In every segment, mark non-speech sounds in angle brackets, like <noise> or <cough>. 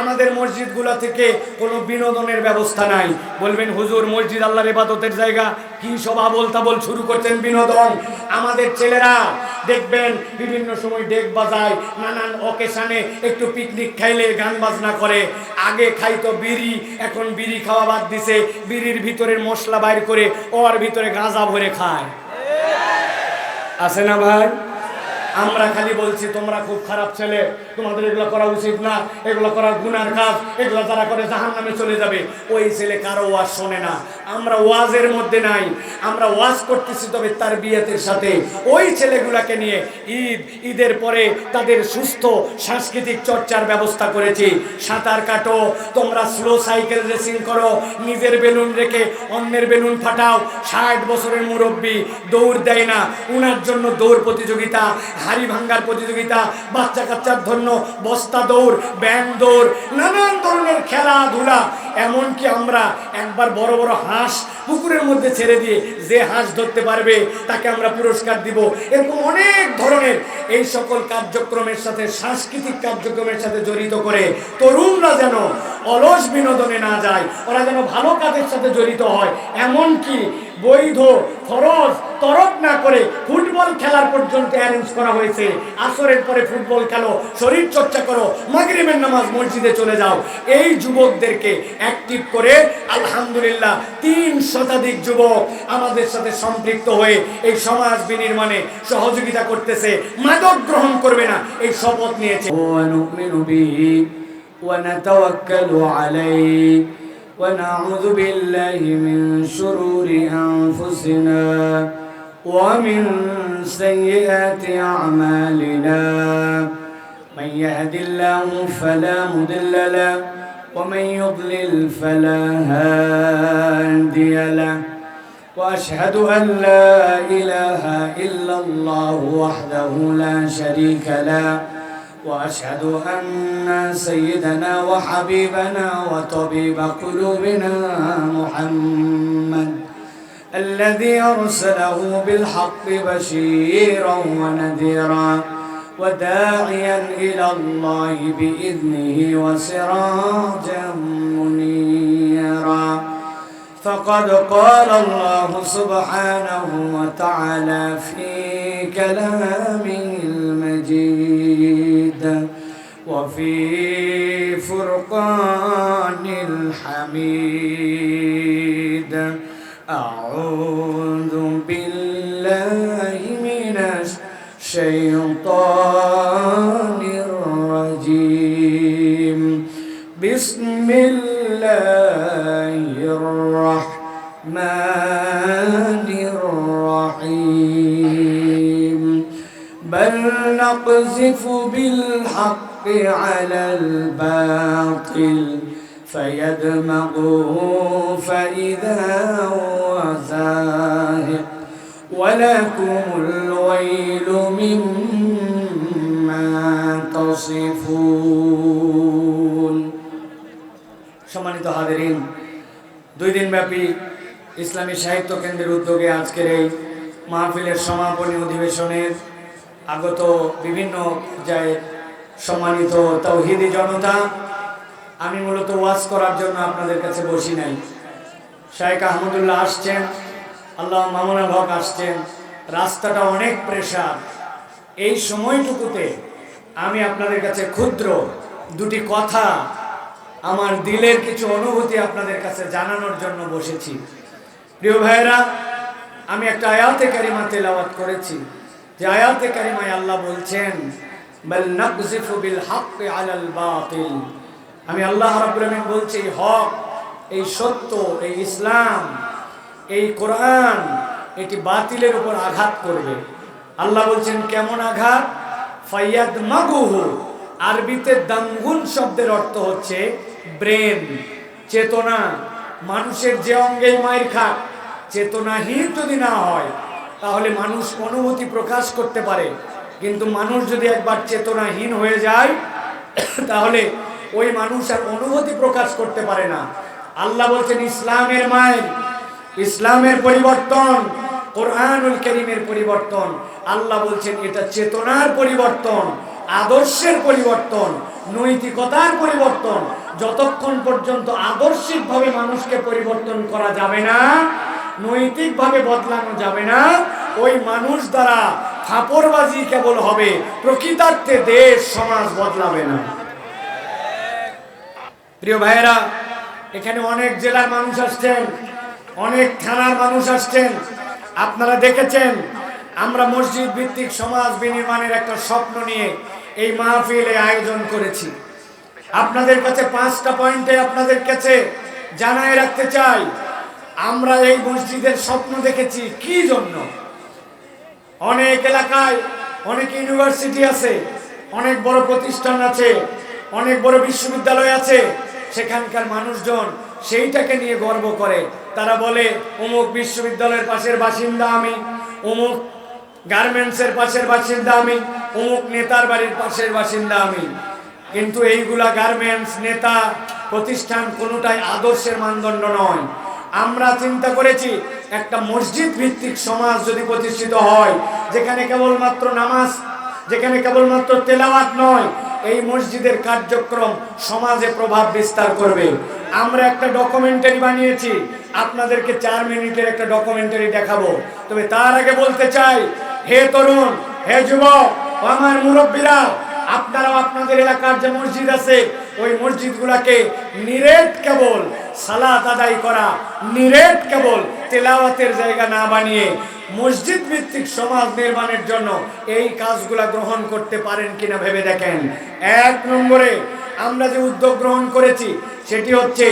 আমাদের মসজিদগুলো থেকে কোনো বিনোদনের ব্যবস্থা নাই। বলবেন, হুজুর, মসজিদ আল্লাহর ইবাদতের জায়গা? কি সব আবল তাবল শুরু করছেন বিনোদন? আমাদের ছেলেরা দেখবেন, বিভিন্ন সময় ডেক বাজায়, নানান অকেশানে একটু পিকনিক খাইলে গান বাজনা করে। আগে খাইতো বিড়ি, এখন বিড়ি খাওয়া বাদ দিছে। বিড়ির ভিতরের মশলা বাইর করে, ওর ভিতরে গাঁজা ভরে খায়। আছে না ভাই? আমরা খালি বলছি, তোমরা খুব খারাপ ছেলে। তোমাদের এগুলো করা উচিত না। এগুলো করা গুনার কাজ। এগুলো যারা করে জাহান নামে চলে যাবে। ওই ছেলে কারও আর শোনে না। আমরা ওয়াজের মধ্যে নাই, আমরা ওয়াজ করতেছি তবে তার বিয়েতের সাথে। ওই ছেলেগুলাকে নিয়ে ঈদ, ঈদের পরে তাদের সুস্থ সাংস্কৃতিক চর্চার ব্যবস্থা করেছি। সাঁতার কাটো, তোমরা স্লো সাইকেল রেসিং করো, নিজের বেলুন রেখে অন্যের বেলুন ফাটাও, ষাট বছরের মুরব্বী, দৌড় দেয় না। উনার জন্য দৌড় প্রতিযোগিতা, হাড়ি ভাঙ্গার প্রতিযোগিতা, বাচ্চা কাচ্চার জন্য বস্তা দৌড় ব্যাং দৌড়, নানান ধরনের খেলাধুলা। এমনকি আমরা একবার বড় বড় হাঁস পুকুরের মধ্যে ছেড়ে দিয়ে যে হাঁস ধরতে পারবে, তাকে আমরা পুরস্কার দিব। এরকম অনেক ধরনের এই সকল কার্যক্রমের সাথে, সাংস্কৃতিক কার্যক্রমের সাথে জড়িত করে তরুণরা যেন অলস বিনোদনে না যায়, ওরা যেন ভালো কাজের সাথে জড়িত হয়। এমনকি বৈধ খরচ তরফ না করে ফুটবল খেলার পর্যন্ত অ্যারেঞ্জ করা হয়েছে আসরের পরে ফুটবল খেলো শরীর চর্চা করো মাগরিবের নামাজ মসজিদে চলে যাও এই যুবকদেরকে অ্যাক্টিভ করে আলহামদুলিল্লাহ তিন শতাধিক যুবক আমাদের সাথে সম্পৃক্ত হয়ে এই সমাজ বিনির্মাণে সহযোগিতা করতেছে মাদক গ্রহণ করবে না এই শপথ নিয়েছে ونؤمن به ونتوكل عليه ونعوذ بالله من شرور أنفسنا ومن سيئات أعمالنا. من يهد الله فلا مضل له ومن يضلل فلا هادي له. وأشهد أن لا إله إلا الله وحده لا شريك له. وأشهد أن سيدنا وحبيبنا وطبيب قلوبنا محمد الذي أرسله بالحق بشيرا ونذيرا وداعيا إلى الله بإذنه وسراجا منيرا. فقد قال الله سبحانه وتعالى في كلامه المجيد. وفي فرقان الحميد. أعوذ بالله من الشيطان الرجيم. بسم الله الرحمن الرحيم. بل نقذف بالحق على الباطل فيدمغه فإذا هو زاهق ولكم الويل مما تصفون সম্মানিত হাদেরিন দুই দিন ব্যাপী ইসলামী সাহিত্য কেন্দ্রের উদ্যোগে আজকের এই মাহফিলের সমাপনী অধিবেশনের আগত বিভিন্ন পর্যায়ের সম্মানিত তৌহিদি জনতা, আমি মূলত ওয়াজ করার জন্য আপনাদের কাছে বসি নাই। শাহেক আহমদুল্লাহ আসছেন, আল্লাহ মামুনা হক আসছেন, রাস্তাটা অনেক প্রেশার এই সময়টুকুতে আমি আপনাদের কাছে ক্ষুদ্র দুটি কথা আমার দিলের কিছু অনুভূতি আপনাদের কাছে জানানোর জন্য বসেছি। প্রিয় ভাইয়েরা, আমি একটা আয়াতে কারিমা তেলাওয়াত করেছি। যে আয়াতে কারিমায় আল্লাহ বলছেন আমি আল্লাহ রাব্বুল আলামিন বলছি হক, এই সত্য, এই ইসলাম, এই কোরআন, এটি বাতিলের উপর আঘাত করবে। আল্লাহ বলছেন, কেমন আঘাত? ফাইয়াদ মাগুহু আরবিতে দাঙ্গুন শব্দের অর্থ হচ্ছে ব্রেন, চেতনা, মানুষের যে অঙ্গেই মায়ের খাক, চেতনাহীন যদি না হয়, তাহলে মানুষ অনুভূতি প্রকাশ করতে পারে। কিন্তু মানুষ যদি একবার চেতনাহীন হয়ে যায়, তাহলে ওই মানুষ আর অনুভূতি প্রকাশ করতে পারে না। আল্লাহ বলছেন, ইসলামের মায়ের, ইসলামের পরিবর্তন, কোরআনুল করিমের পরিবর্তন। আল্লাহ বলছেন, এটা চেতনার পরিবর্তন, আদর্শের পরিবর্তন, নৈতিকতার পরিবর্তন। যতক্ষণ পর্যন্ত আদর্শিকভাবে মানুষকে পরিবর্তন করা যাবে না নৈতিকভাবে বদলানো যাবে না। ওই মানুষ দ্বারা ফাপড়বাজি কেবল হবে, প্রকৃতার্থে দেশ, সমাজ বদলাবে না। প্রিয় ভাইয়েরা, এখানে অনেক জেলার মানুষ আসছেন, অনেক থানার মানুষ আসছেন। আপনারা দেখেছেন, আমরা মসজিদ ভিত্তিক সমাজ বিনির্মাণের একটা স্বপ্ন নিয়ে এই মাহফিলে আয়োজন করেছি। আপনাদের কাছে পাঁচটা পয়েন্টে আপনাদের কাছে জানায় রাখতে চাই। আমরা এই মসজিদের স্বপ্ন দেখেছি, কি জন্য? অনেক এলাকায় অনেক ইউনিভার্সিটি আছে, অনেক বড় প্রতিষ্ঠান আছে, অনেক বড় বিশ্ববিদ্যালয় আছে, সেখানকার মানুষজন সেইটাকে নিয়ে গর্ব করে। তারা বলে, অমুক বিশ্ববিদ্যালয়ের পাশের বাসিন্দা আমি, অমুক গার্মেন্টসের পাশের বাসিন্দা আমি, অমুক নেতার বাড়ির পাশের বাসিন্দা আমি। কিন্তু এইগুলা গার্মেন্টস, নেতা, প্রতিষ্ঠান কোনোটাই আদর্শের মানদণ্ড নয়। আমরা চিন্তা করেছি, একটা মসজিদ ভিত্তিক সমাজ যদি প্রতিষ্ঠিত হয়, যেখানে কেবলমাত্র নামাজ, যেখানে কেবলমাত্র তেলাওয়াত নয়, এই মসজিদের কার্যক্রম সমাজে প্রভাব বিস্তার করবে। আমরা একটা ডকুমেন্টারি বানিয়েছি, আপনাদেরকে চার মিনিটের একটা ডকুমেন্টারি দেখাবো। তবে তার আগে বলতে চাই, হে তরুণ, হে যুবক আমার মুরব্বীরা, আপনারাও আপনাদের এলাকার যে মসজিদ আছে, ওই মসজিদগুলোকে নিরেট কেবল সালাত আদায় করা নিরেট কেবল তেলাওয়াতের জায়গা না বানিয়ে মসজিদ ভিত্তিক সমাজ নির্মাণের জন্য এই কাজগুলা গ্রহণ করতে পারেন কিনা ভেবে দেখেন। এক নম্বরে আমরা যে উদ্যোগ গ্রহণ করেছি, সেটি হচ্ছে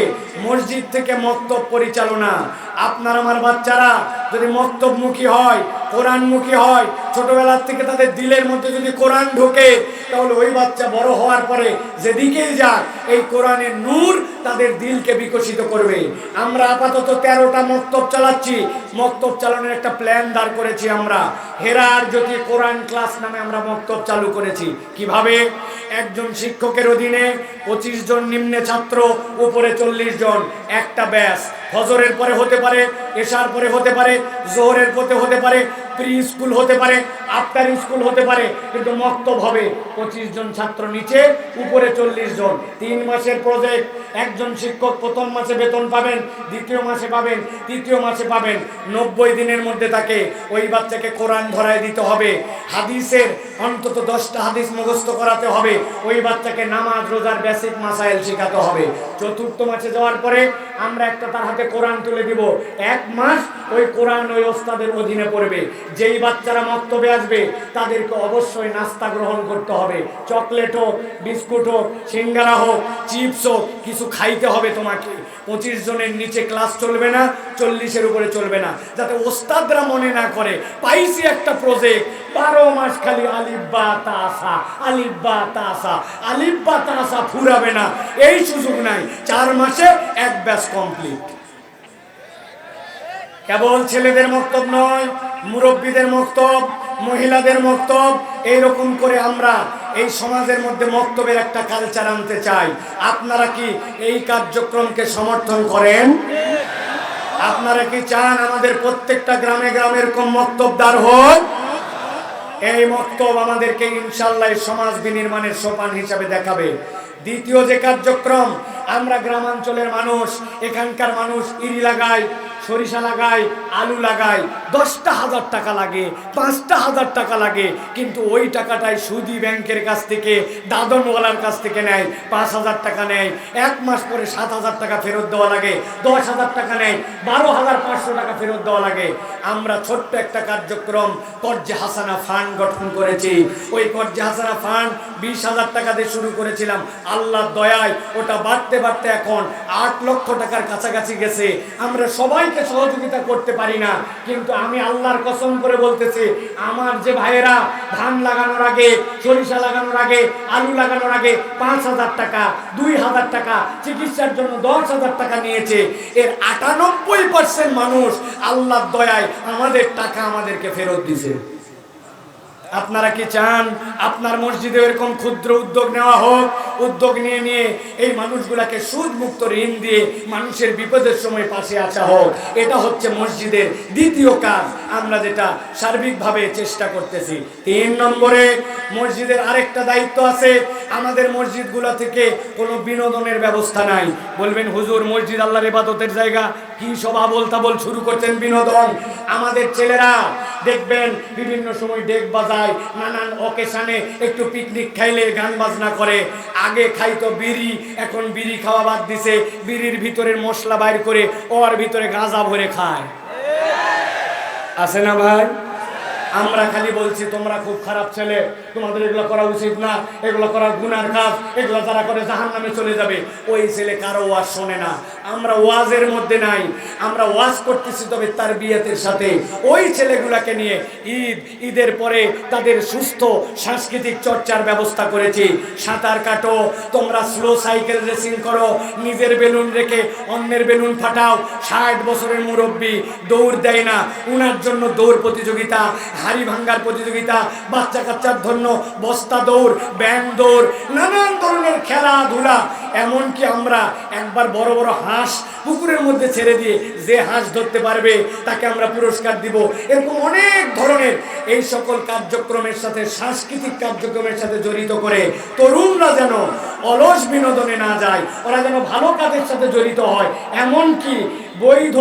মসজিদ থেকে মক্তব পরিচালনা। আপনার, আমার বাচ্চারা যদি মক্তবমুখী হয়, কোরআনমুখী হয়, ছোটবেলার থেকে তাদের দিলের মধ্যে যদি কোরআন ঢোকে, তাহলে ওই বাচ্চা বড় হওয়ার পরে যেদিকেই যাক, এই কোরআনের নূর তাদের দিলকে বিকশিত করবে। আমরা আপাতত তেরোটা মক্তব চালাচ্ছি। মক্তব চালানোর একটা প্ল্যান দাঁড় করেছি আমরা। হেরার যদি কোরআন ক্লাস নামে আমরা মক্তব চালু করেছি। কীভাবে? একজন শিক্ষকের অধীনে পঁচিশ জন নিম্নে ছাত্র, উপরে চল্লিশ জন। একটা ব্যাস। ফজরের পরে হতে পারে এশার পরে হতে পারে জোহরের পথে হতে পারে প্রি স্কুল হতে পারে আফটার স্কুল হতে পারে, কিন্তু মক্তব হবে পঁচিশ জন ছাত্র নিচে, উপরে চল্লিশ জন। তিন মাসের প্রজেক্ট একজন শিক্ষক প্রথম মাসে বেতন পাবেন, দ্বিতীয় মাসে পাবেন, তৃতীয় মাসে পাবেন। নব্বই দিনের মধ্যে তাকে ওই বাচ্চাকে কোরআন ধরায় দিতে হবে। হাদিসের অন্তত দশটা হাদিস মুখস্থ করাতে হবে। ওই বাচ্চাকে নামাজ, রোজার বেসিক মাসাইল শেখাতে হবে। চতুর্থ মাসে যাওয়ার পরে আমরা একটা তার হাতে কোরআন তুলে দিব। এক মাস ওই কোরআন ওই ওস্তাদের অধীনে পড়বে। যেই বাচ্চারা মক্তবে আসবে, তাদেরকে অবশ্যই নাস্তা গ্রহণ করতে হবে। চকলেট হোক, বিস্কুট হোক, সিঙ্গারা হোক, চিপস হোক, কিছু খাইতে হবে তোমাকে। পঁচিশ জনের নিচে ক্লাস চলবে না, চল্লিশের উপরে চলবে না। যাতে ওস্তাদরা মনে না করে, পাইছি একটা প্রজেক্ট বারো মাস খালি আলিব্বা তাসা আলিব্বা তাসা আলিব্বা তাসা ফুরাবে না। এই সুযোগ নাই, চার মাসে এক ব্যাস কমপ্লিট কেবল ছেলেদের মক্তব নয়, মুরব্বীদের মক্তব, মহিলাদের মক্তব, এইরকম করে আমরা এই সমাজের মধ্যে মক্তবের একটা কালচার আনতে চাই। আপনারা কি এই কার্যক্রমকে সমর্থন করেন? আপনারা কি চান আমাদের প্রত্যেকটা গ্রামে গ্রামে এরকম মক্তবদার হোক এই মক্তব আমাদেরকে ইনশাল্লাহ সমাজ বিনির্মাণের সোপান হিসাবে দেখাবে। দ্বিতীয় যে কার্যক্রম, আমরা গ্রামাঞ্চলের মানুষ, এখানকার মানুষ ইরি লাগায় সরিষা লাগায় আলু লাগায় দশটা হাজার টাকা লাগে, পাঁচটা হাজার টাকা লাগে, কিন্তু ওই টাকাটাই সুদি ব্যাংকের কাছ থেকে, দাদনওয়ালার কাছ থেকে নেয়, পাঁচ হাজার টাকা নেয়। এক মাস পরে সাত হাজার টাকা ফেরত দেওয়া লাগে, দশ হাজার টাকা নেয়, বারো হাজার পাঁচশো টাকা ফেরত দেওয়া লাগে। আমরা ছোট্ট একটা কার্যক্রম কর্জে হাসানা ফান্ড গঠন করেছি। ওই কর্জে হাসানা ফান্ড বিশ হাজার টাকা দিয়ে শুরু করেছিলাম। আল্লাহর দয়ায় ওটা বাড়তে বাড়তে এখন আট লক্ষ টাকার কাছাকাছি গেছে। আমরা সবাইকে সহযোগিতা করতে পারি না। কিন্তু আমি আল্লাহর কসম করে বলতেছি, আমার যে ভাইয়েরা ধান লাগানোর আগে, সরিষা লাগানোর আগে, আলু লাগানোর আগে পাঁচ হাজার টাকা, দুই হাজার টাকা, চিকিৎসার জন্য দশ হাজার টাকা নিয়েছে, এর আটানব্বই পার্সেন্ট মানুষ আল্লাহর দয়ায় আমাদের টাকা আমাদেরকে ফেরত দিছে আপনারা কি চান আপনার মসজিদে এরকম ক্ষুদ্র উদ্যোগ নেওয়া হোক? উদ্যোগ নিয়ে নিয়ে এই মানুষগুলাকে সুদ মুক্ত ঋণ দিয়ে মানুষের বিপদের সময় পাশে আসা হোক। এটা হচ্ছে মসজিদের দ্বিতীয় কাজ। আমরা যেটা সার্বিকভাবে চেষ্টা করতেছি। তিন নম্বরে মসজিদের আরেকটা দায়িত্ব আছে। আমাদের মসজিদগুলো থেকে কোনো বিনোদনের ব্যবস্থা নাই। বলবেন, হুজুর, মসজিদ আল্লাহর ইবাদতের জায়গা? কি সব আবল তাবল শুরু করছেন বিনোদন? আমাদের ছেলেরা দেখবেন বিভিন্ন সময় ডেক বাজায় নানান অকেশানে একটু পিকনিক খাইলে গান বাজনা করে। আগে খাইতো বিড়ি, এখন বিড়ি খাওয়া বাদ দিছে। বিড়ির ভিতরের মশলা বাইর করে ওর ভিতরে গাঁজা ভরে খায়। আছে না ভাই? আমরা খালি বলছি, তোমরা খুব খারাপ ছেলে। তোমাদের এগুলো করা উচিত না। এগুলো করা গুনার কাজ। এগুলো যারা করে জাহান নামে চলে যাবে। ওই ছেলে কারও ওয়াজ শোনে না। আমরা ওয়াজের মধ্যে নাই। আমরা ওয়াজ করতেছি তবে তার বিয়েতের সাথে। ওই ছেলেগুলাকে নিয়ে ঈদ, ঈদের পরে তাদের সুস্থ সাংস্কৃতিক চর্চার ব্যবস্থা করেছি। সাঁতার কাটো, তোমরা স্লো সাইকেল রেসিং করো, নিজের বেলুন রেখে অন্যের বেলুন ফাটাও। ষাট বছরের মুরব্বী, দৌড় দেয় না। উনার জন্য দৌড় প্রতিযোগিতা। হাড়ি ভাঙ্গার প্রতিযোগিতা, বাচ্চা কাচ্চার জন্য বস্তা দৌড় ব্যাং দৌড়, নানান ধরনের খেলাধুলা। এমনকি আমরা একবার বড় বড় হাঁস পুকুরের মধ্যে ছেড়ে দিয়ে যে হাঁস ধরতে পারবে, তাকে আমরা পুরস্কার দিব। এরকম অনেক ধরনের এই সকল কার্যক্রমের সাথে, সাংস্কৃতিক কার্যক্রমের সাথে জড়িত করে তরুণরা যেন অলস বিনোদনে না যায়, ওরা যেন ভালো কাজের সাথে জড়িত হয়। এমনকি বৈধ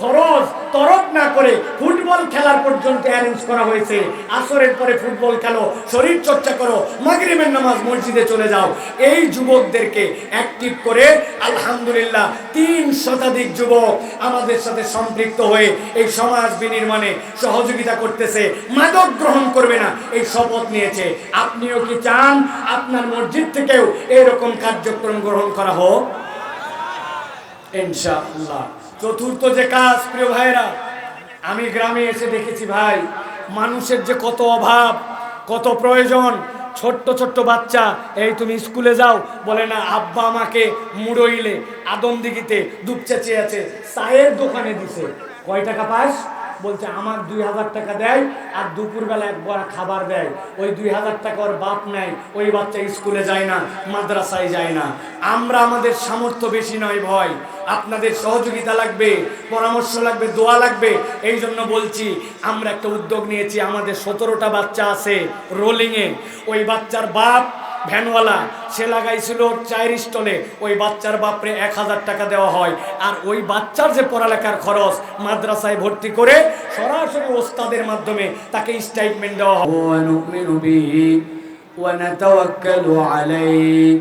খরচ তরফ না করে ফুটবল খেলার পর্যন্ত অ্যারেঞ্জ করা হয়েছে। আসরের পরে ফুটবল খেলো, শরীর চর্চা করো, মাগরিবের নামাজ মসজিদে চলে যাও। এই যুবকদেরকে অ্যাক্টিভ করে, আলহামদুলিল্লাহ, তিন শতাধিক যুবক আমাদের সাথে সম্পৃক্ত হয়ে এই সমাজ বিনির্মাণে সহযোগিতা করতেছে। মাদক গ্রহণ করবে না, এই শপথ নিয়েছে। আপনিও কি চান আপনার মসজিদ থেকেও এরকম কার্যক্রম গ্রহণ করা হোক? ইনশাআল্লাহ। চতুর্থ যে কাজ, প্রিয় ভাইরা আমি গ্রামে এসে দেখেছি ভাই, মানুষের যে কত অভাব, কত প্রয়োজন, ছোট্ট ছোট্ট বাচ্চা, এই তুমি স্কুলে যাও, বলে না, আব্বা আমাকে মুড়ইলে আদমদিঘিতে দিঘিতে চেঁচিয়ে আছে, চায়ের দোকানে দিছে। কয় টাকা পাস? বলছে, আমার দুই হাজার টাকা দেয় আর দুপুরবেলা একবার খাবার দেয়। ওই দুই হাজার টাকা ওর বাপ নেয়। ওই বাচ্চা স্কুলে যায় না, মাদ্রাসায় যায় না। আমরা আমাদের সামর্থ্য বেশি নয় ভয়। আপনাদের সহযোগিতা লাগবে, পরামর্শ লাগবে, দোয়া লাগবে। এই জন্য বলছি, আমরা একটা উদ্যোগ নিয়েছি। আমাদের সতেরোটা বাচ্চা আছে রোলিংয়ে ওই বাচ্চার বাপ ভ্যানওয়ালা সে লাগাইছিল চায়ের স্টলে ওই বাচ্চার বাপরে এক হাজার টাকা দেওয়া হয় আর ওই বাচ্চার যে পড়ালেখার খরচ মাদ্রাসায় ভর্তি করে সরাসরি ওস্তাদের মাধ্যমে তাকে স্টাইটমেন্ট দেওয়া হয় ونؤمن به ونتوكل عليه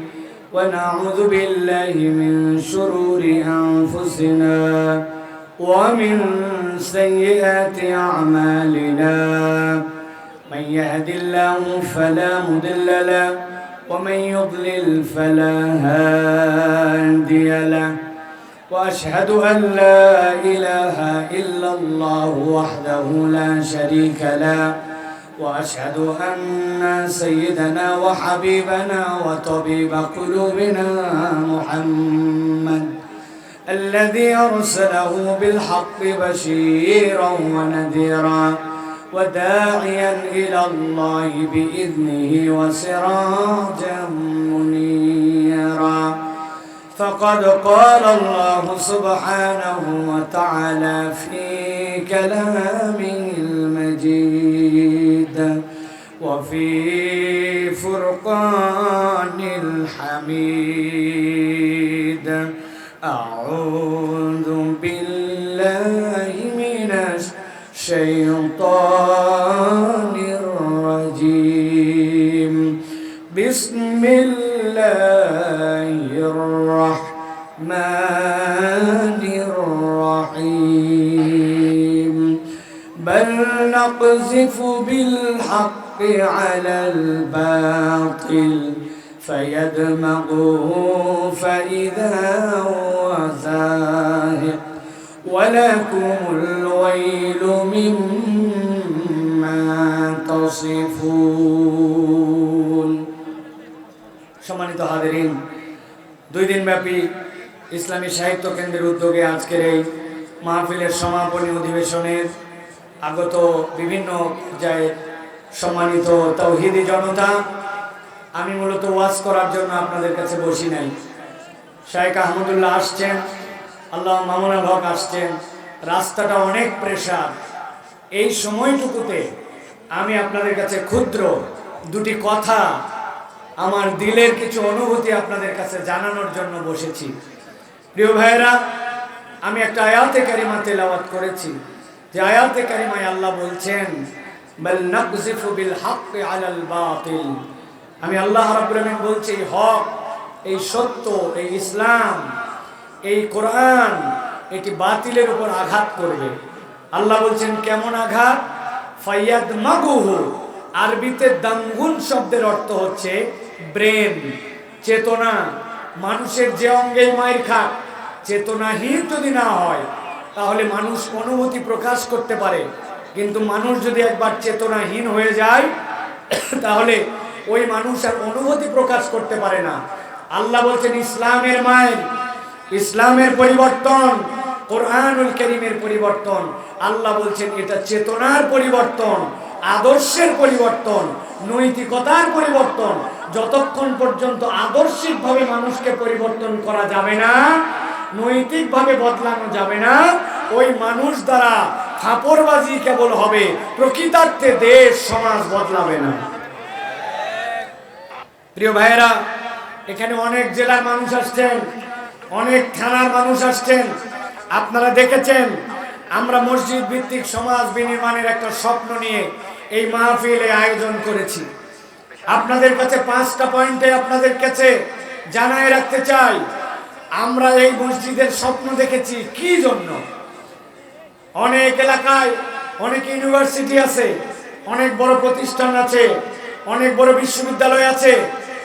ونعوذ بالله من شرور أنفسنا ومن سيئات أعمالنا من يهد الله فلا مضل له ومن يضلل فلا هادي له. وأشهد أن لا إله إلا الله وحده لا شريك له. وأشهد أن سيدنا وحبيبنا وطبيب قلوبنا محمد الذي أرسله بالحق بشيرا ونذيرا. وداعيا إلى الله بإذنه وسراجا منيرا. فقد قال الله سبحانه وتعالى في كلامه المجيد وفي فرقان الحميد. الشيطان الرجيم. بسم الله الرحمن الرحيم. بل نقذف بالحق على الباطل فيدمغه فإذا هو زاهق. ولكم الويل مما تصفون সম্মানিত হাজারিন দুই দিন ব্যাপী ইসলামী সাহিত্য কেন্দ্রের উদ্যোগে আজকের এই মাহফিলের সমাপনী অধিবেশনের আগত বিভিন্ন পর্যায়ের সম্মানিত তৌহিদি জনতা আমি মূলত ওয়াজ করার জন্য আপনাদের কাছে বসি নাই শায়েখ আহমদুল্লাহ আসছেন আল্লাহ মামুনা হক আসছেন। রাস্তাটা অনেক প্রেশার এই সময়টুকুতে আমি আপনাদের কাছে ক্ষুদ্র দুটি কথা আমার দিলের কিছু অনুভূতি আপনাদের কাছে জানানোর জন্য বসেছি। প্রিয় ভাইয়েরা, আমি একটা আয়াতে কারিমা তেলাওয়াত করেছি। যে আয়াতে কারিমায় আল্লাহ বলছেন আমি আল্লাহ রাব্বুল আলামিন বলছি, হক, এই সত্য, এই ইসলাম এই কোরআন এটি বাতিলের উপর আঘাত করবে। আল্লাহ বলছেন, কেমন আঘাত? ফাইয়াদ মাগুহু আরবিতে দাঙ্গুন শব্দের অর্থ হচ্ছে ব্রেন, চেতনা। মানুষের যে অঙ্গেই মায়ের খাক, চেতনাহীন যদি না হয়, তাহলে মানুষ অনুভূতি প্রকাশ করতে পারে। কিন্তু মানুষ যদি একবার চেতনাহীন হয়ে যায়, <coughs> তাহলে ওই মানুষ আর অনুভূতি প্রকাশ করতে পারে না। আল্লাহ বলছেন, ইসলামের মায়ের ইসলামের পরিবর্তন, কোরআনুল করিমের পরিবর্তন। আল্লাহ বলছেন, এটা চেতনার পরিবর্তন, আদর্শের পরিবর্তন, নৈতিকতার পরিবর্তন। যতক্ষণ পর্যন্ত আদর্শিকভাবে মানুষকে পরিবর্তন করা যাবে না, নৈতিকভাবে বদলানো যাবে না, ওই মানুষ দ্বারা ফাপড়বাজি কেবল হবে, প্রকৃতার্থে দেশ, সমাজ বদলাবে না। প্রিয় ভাইয়েরা, এখানে অনেক জেলার মানুষ আসছেন। অনেক থানার মানুষ আসছেন। আপনারা দেখেছেন, আমরা মসজিদ ভিত্তিক সমাজ বিনির্মাণের একটা স্বপ্ন নিয়ে এই মাহফিলে আয়োজন করেছি। আপনাদের কাছে পাঁচটা পয়েন্টে আপনাদের কাছে জানায় রাখতে চাই, আমরা এই মসজিদের স্বপ্ন দেখেছি কি জন্য? অনেক এলাকায় অনেক ইউনিভার্সিটি আছে, অনেক বড় প্রতিষ্ঠান আছে, অনেক বড় বিশ্ববিদ্যালয় আছে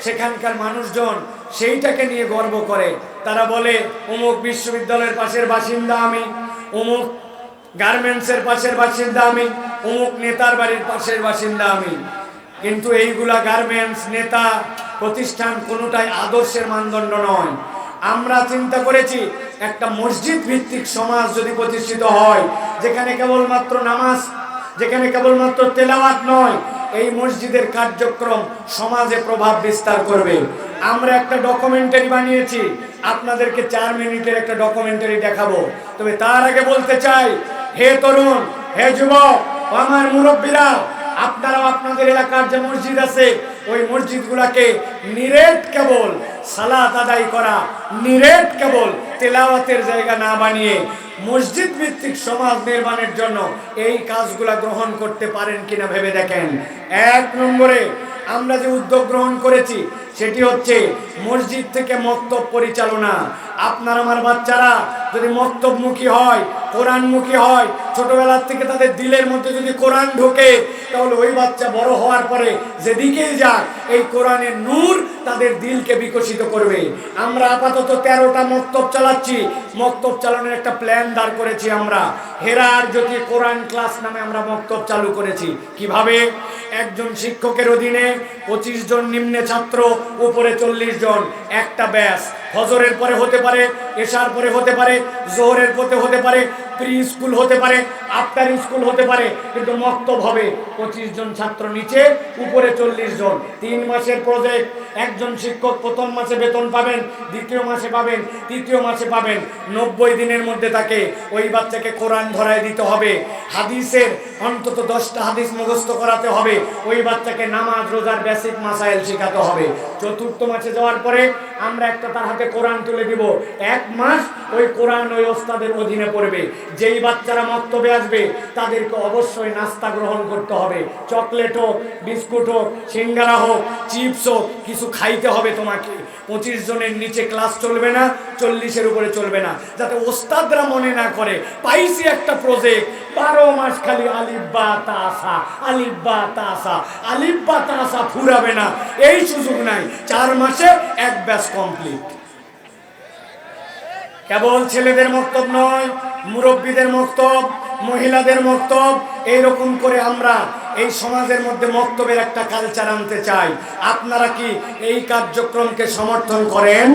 সেখানকার মানুষজন সেইটাকে নিয়ে গর্ব করে। তারা বলে, অমুক বিশ্ববিদ্যালয়ের পাশের বাসিন্দা আমি, অমুক গার্মেন্টসের পাশের বাসিন্দা আমি, অমুক নেতার বাড়ির পাশের বাসিন্দা আমি। কিন্তু এইগুলা গার্মেন্টস, নেতা, প্রতিষ্ঠান কোনোটাই আদর্শের মানদণ্ড নয়। আমরা চিন্তা করেছি, একটা মসজিদ ভিত্তিক সমাজ যদি প্রতিষ্ঠিত হয়, যেখানে কেবলমাত্র নামাজ, যেখানে কেবলমাত্র তেলাওয়াত নয় এই মসজিদের কার্যক্রম সমাজে প্রভাব বিস্তার করবে। আমরা একটা ডকুমেন্টারি বানিয়েছি। আপনাদেরকে চার মিনিটের একটা ডকুমেন্টারি দেখাবো। তবে তার আগে বলতে চাই, হে তরুণ, হে যুবক আমার মুরব্বীরা, আপনারাও আপনাদের এলাকার যে মসজিদ আছে, ওই মসজিদগুলাকে নিরেট কেবল সালাত আদায় করা নিরেট কেবল তেলাওয়াতের জায়গা না বানিয়ে মসজিদ ভিত্তিক সমাজ নির্মাণের জন্য এই কাজগুলা গ্রহণ করতে পারেন কিনা ভেবে দেখেন। এক নম্বরে আমরা যে উদ্যোগ গ্রহণ করেছি, সেটি হচ্ছে মসজিদ থেকে মক্তব পরিচালনা। আপনার, আমার বাচ্চারা যদি মক্তবমুখী হয়, কোরআনমুখী হয়, ছোটবেলার থেকে তাদের দিলের মধ্যে যদি কোরআন ঢোকে, তাহলে ওই বাচ্চা বড় হওয়ার পরে যেদিকেই যাক, এই কোরআনের নূর তাদের দিলকে বিকশিত করবে। আমরা আপাতত তেরোটা মক্তব চালাচ্ছি। মক্তব চালানোর একটা প্ল্যান দাঁড় করেছি আমরা। হেরার জ্যোতি কোরআন ক্লাস নামে আমরা মক্তব চালু করেছি। কীভাবে? একজন শিক্ষকের অধীনে পঁচিশ জন নিম্নে ছাত্র, উপরে চল্লিশ জন। একটা ব্যাস। হজরের পরে হতে পারে, এশার পরে হতে পারে জোহরের পথে হতে পারে। প্রি স্কুল হতে পারে আফটার স্কুল হতে পারে, কিন্তু মক্তব হবে পঁচিশ জন ছাত্র নিচে, উপরে চল্লিশ জন। তিন মাসের প্রজেক্ট একজন শিক্ষক প্রথম মাসে বেতন পাবেন, দ্বিতীয় মাসে পাবেন, তৃতীয় মাসে পাবেন। নব্বই দিনের মধ্যে তাকে ওই বাচ্চাকে কোরআন ধরায় দিতে হবে। হাদিসের অন্তত দশটা হাদিস মুখস্থ করাতে হবে। ওই বাচ্চাকে নামাজ, রোজার বেসিক মাসাইল শেখাতে হবে। চতুর্থ মাসে যাওয়ার পরে আমরা একটা তার হাতে কোরআন তুলে দিব। এক মাস ওই কোরআন ওই ওস্তাদের অধীনে পড়বে। যেই বাচ্চারা মক্তবে আসবে, তাদেরকে অবশ্যই নাস্তা গ্রহণ করতে হবে। চকলেট হোক, বিস্কুট হোক, সিঙ্গারা হোক, চিপস হোক, কিছু খাইতে হবে তোমাকে। পঁচিশ জনের নিচে ক্লাস চলবে না, চল্লিশের উপরে চলবে না। যাতে ওস্তাদরা মনে না করে, পাইছি একটা প্রজেক্ট বারো মাস খালি আলিব্বা তাসা আলিব্বা তাসা আলিব্বা তাসা ফুরাবে না। এই সুযোগ নাই, চার মাসে এক ব্যাস কমপ্লিট কেবল ছেলেদের মক্তব নয়, মুরব্বীদের মক্তব, মহিলাদের মক্তব, এইরকম করে আমরা এই সমাজের মধ্যে মক্তবের একটা কালচার আনতে চাই। আপনারা কি এই কার্যক্রমকে সমর্থন করেন?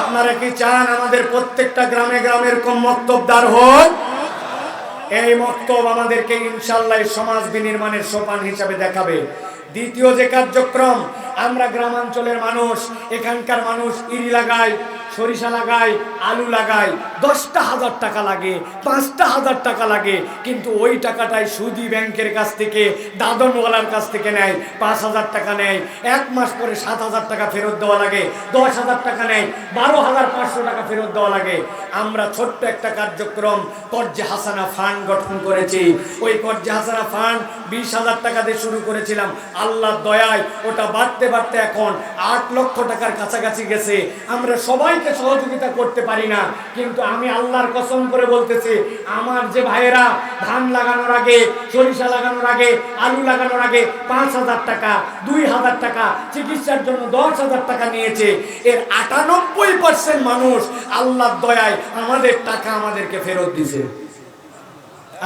আপনারা কি চান আমাদের প্রত্যেকটা গ্রামে গ্রামে এরকম মক্তবদার হোক? এই মক্তব আমাদেরকে ইনশাল্লাহ সমাজ বিনির্মাণের সোপান হিসাবে দেখাবে। দ্বিতীয় যে কার্যক্রম, আমরা গ্রামাঞ্চলের মানুষ, এখানকার মানুষ ইরি লাগায় সরিষা লাগায় আলু লাগায় দশটা হাজার টাকা লাগে, পাঁচটা হাজার টাকা লাগে, কিন্তু ওই টাকাটাই সুদি ব্যাংকের কাছ থেকে, দাদনওয়ালার কাছ থেকে নেয়, পাঁচ হাজার টাকা নেয়। এক মাস পরে সাত হাজার টাকা ফেরত দেওয়া লাগে, দশ হাজার টাকা নেয়, বারো হাজার পাঁচশো টাকা ফেরত দেওয়া লাগে। আমরা ছোট্ট একটা কার্যক্রম কর্জে হাসানা ফান্ড গঠন করেছি। ওই কর্জে হাসানা ফান্ড বিশ হাজার টাকা দিয়ে শুরু করেছিলাম। আল্লাহর দয়ায় ওটা বাড়তে বাড়তে এখন আট লক্ষ টাকার কাছাকাছি গেছে। আমরা সবাইকে সহযোগিতা করতে পারি না। কিন্তু আমি আল্লাহর কসম করে বলতেছি, আমার যে ভাইয়েরা ধান লাগানোর আগে, সরিষা লাগানোর আগে, আলু লাগানোর আগে পাঁচ হাজার টাকা, দুই হাজার টাকা, চিকিৎসার জন্য দশ হাজার টাকা নিয়েছে, এর আটানব্বই পার্সেন্ট মানুষ আল্লাহর দয়ায় আমাদের টাকা আমাদেরকে ফেরত দিছে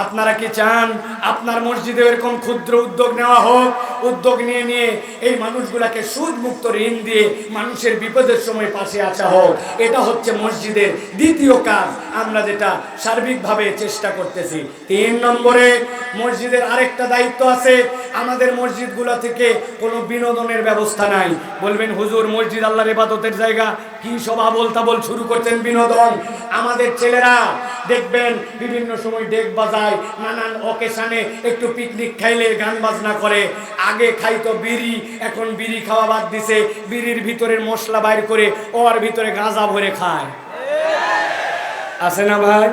আপনারা কি চান আপনার মসজিদে এরকম ক্ষুদ্র উদ্যোগ নেওয়া হোক? উদ্যোগ নিয়ে নিয়ে এই মানুষগুলাকে সুদ মুক্ত ঋণ দিয়ে মানুষের বিপদের সময় পাশে আসা হোক। এটা হচ্ছে মসজিদের দ্বিতীয় কাজ। আমরা যেটা সার্বিকভাবে চেষ্টা করতেছি। তিন নম্বরে মসজিদের আরেকটা দায়িত্ব আছে। আমাদের মসজিদগুলো থেকে কোনো বিনোদনের ব্যবস্থা নাই। বলবেন, হুজুর, মসজিদ আল্লাহর ইবাদতের জায়গা। কি সব আবল তাবল শুরু করছেন বিনোদন? আমাদের ছেলেরা দেখবেন বিভিন্ন সময় ডেক বাজায়, নানান অকেশানে একটু পিকনিক খাইলে গান বাজনা করে। আগে খাইতো বিড়ি, এখন বিড়ি খাওয়া বাদ দিছে। বিড়ির ভিতরের মশলা বাইর করে ওর ভিতরে গাঁজা ভরে খায়। আছে না ভাই?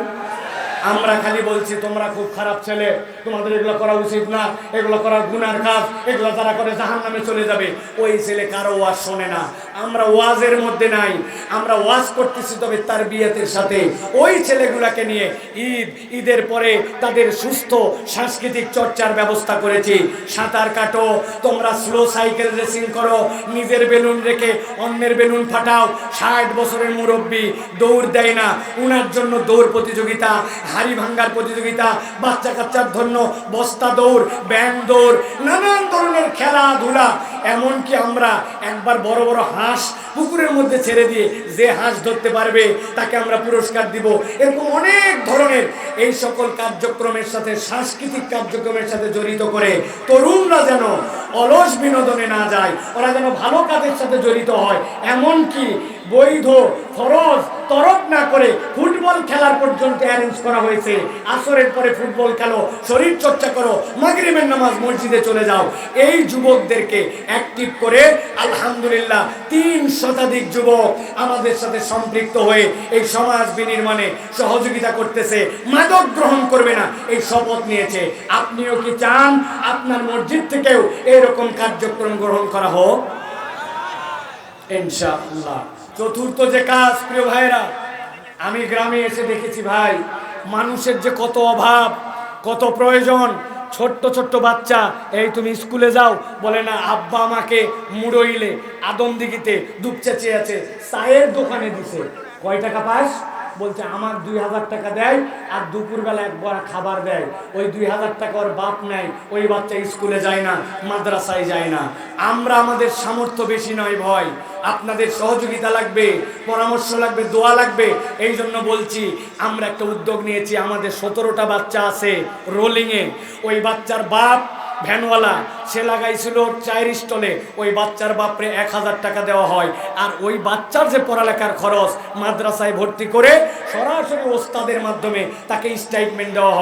আমরা খালি বলছি, তোমরা খুব খারাপ ছেলে, তোমাদের এগুলো করা উচিত না, এগুলো করা গুনার কাজ, এগুলো যারা করে জাহান নামে চলে যাবে। ওই ছেলে কারও ওয়াজ শোনে না। আমরা ওয়াজের মধ্যে নাই, আমরা ওয়াজ করতেছি তবে তার বিয়েতের সাথে। ওই ছেলেগুলাকে নিয়ে ঈদ, ঈদের পরে তাদের সুস্থ সাংস্কৃতিক চর্চার ব্যবস্থা করেছি। সাঁতার কাটো, তোমরা স্লো সাইকেল রেসিং করো, নিজের বেলুন রেখে অন্যের বেলুন ফাটাও। ষাট বছরের মুরব্বী দৌড় দেয় না, উনার জন্য দৌড় প্রতিযোগিতা। হাড়ি ভাঙ্গার প্রতিযোগিতা, বাচ্চা কাচ্চার জন্য বস্তা দৌড় ব্যাং দৌড়, নানান ধরনের খেলাধুলা। এমনকি আমরা একবার বড় বড় হাঁস পুকুরের মধ্যে ছেড়ে দিয়ে যে হাঁস ধরতে পারবে, তাকে আমরা পুরস্কার দিব। এরকম অনেক ধরনের এই সকল কার্যক্রমের সাথে, সাংস্কৃতিক কার্যক্রমের সাথে জড়িত করে তরুণরা যেন অলস বিনোদনে না যায়, ওরা যেন ভালো কাজের সাথে জড়িত হয়। এমনকি বৈধ, ফরজ, তরক না করে ফুটবল খেলার পর্যন্ত অ্যারেঞ্জ করা হয়েছে। আসরের পরে ফুটবল খেলো, শরীর চর্চা করো, মাগরিবের নামাজ মসজিদে চলে যাও। এই যুবকদেরকে অ্যাক্টিভ করে, আলহামদুলিল্লাহ, তিন শতাধিক যুবক আমাদের সাথে সম্পৃক্ত হয়ে এই সমাজ বিনির্মাণে সহযোগিতা করতেছে। মাদক গ্রহণ করবে না, এই শপথ নিয়েছে। আপনিও কি চান আপনার মসজিদ থেকেও এরকম কার্যক্রম গ্রহণ করা হোক? ইনশাআল্লাহ। চতুর্থ যে কাজ, প্রিয় ভাইরা আমি গ্রামে এসে দেখেছি ভাই, মানুষের যে কত অভাব, কত প্রয়োজন, ছোট্ট ছোট্ট বাচ্চা, এই তুমি স্কুলে যাও, বলে না, আব্বা আমাকে মুড়ইলে আদমদিঘিতে দিঘিতে চেঁচিয়ে আছে চায়ের দোকানে দিছে। কয় টাকা পাস? বলছে, আমার দুই হাজার টাকা দেয় আর দুপুরবেলা একবার খাবার দেয়। ওই দুই হাজার টাকা ওর বাপ নেয়। ওই বাচ্চা স্কুলে যায় না, মাদ্রাসায় যায় না। আমরা আমাদের সামর্থ্য বেশি নয় ভয় আপনাদের সহযোগিতা লাগবে, পরামর্শ লাগবে, দোয়া লাগবে। এই জন্য বলছি, আমরা একটা উদ্যোগ নিয়েছি। আমাদের সতেরোটা বাচ্চা আছে রোলিংয়ে ওই বাচ্চার বাপ ভ্যানওয়ালা, সে লাগাইছিল চায়ের স্টলে। ওই বাচ্চার বাপরে এক হাজার টাকা দেওয়া হয়। আর ওই বাচ্চার যে পড়ালেখার খরচ মাদ্রাসায় ভর্তি করে সরাসরি ওস্তাদের মাধ্যমে তাকে স্টাইটমেন্ট দেওয়া হয়।